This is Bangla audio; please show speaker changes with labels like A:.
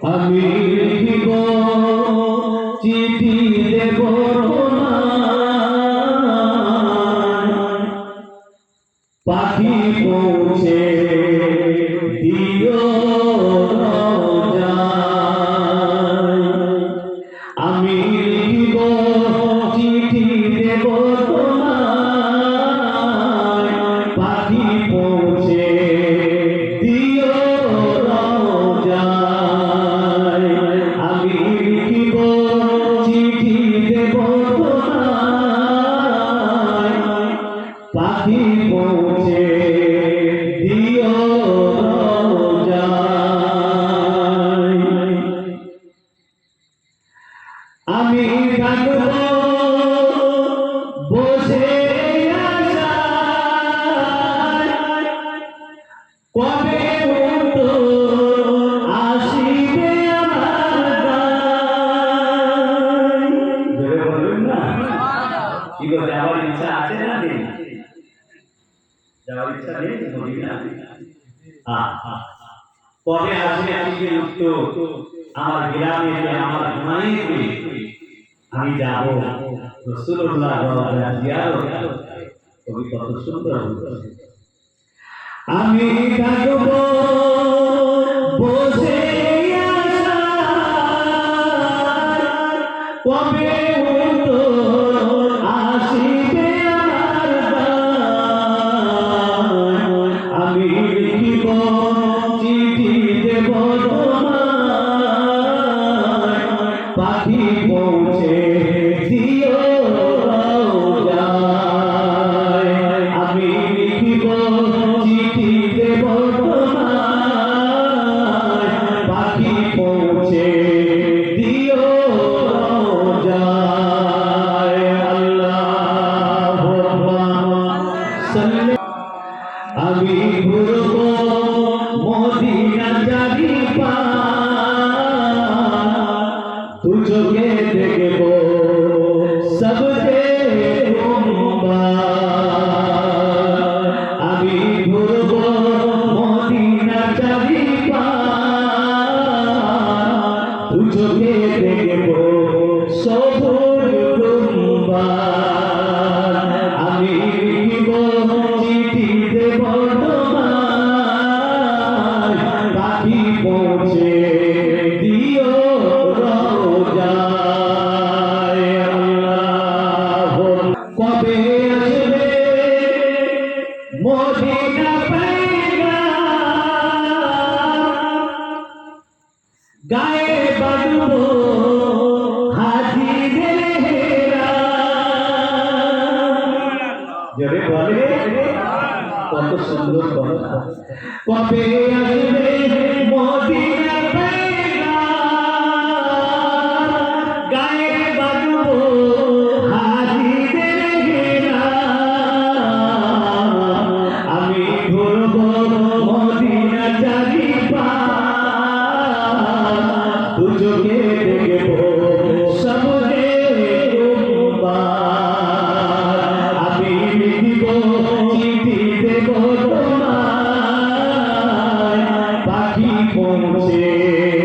A: আমি লিখিব চিঠি দেব। পাখি পৌঁছে দিও। আমি লিখিব চিঠি দেব পাখি পৌঁছে দিও। আমি বসে কবে আসিবে আমার কি গো যাওয়ার ইচ্ছা আছে না যাওয়ার ইচ্ছা নেই মদিনা কবে আসবে আজকে উত্তর আমার গ্রামে আমার মায়েতে আমি যাব। আমি থাকব বসে কবে হতো আমি চিঠি দেব পাখি পৌঁছে আমি ঘুরব মদিনা জানি পা। তুঝকে দেখব সবকে আমি ঘুরব মদিনা জানি পা। তুঝকে দেখব গায়ে বাজবো হাজিদের জোরে বলে। কত সুন্দর কবে আসবে মদিনা পৌঁছে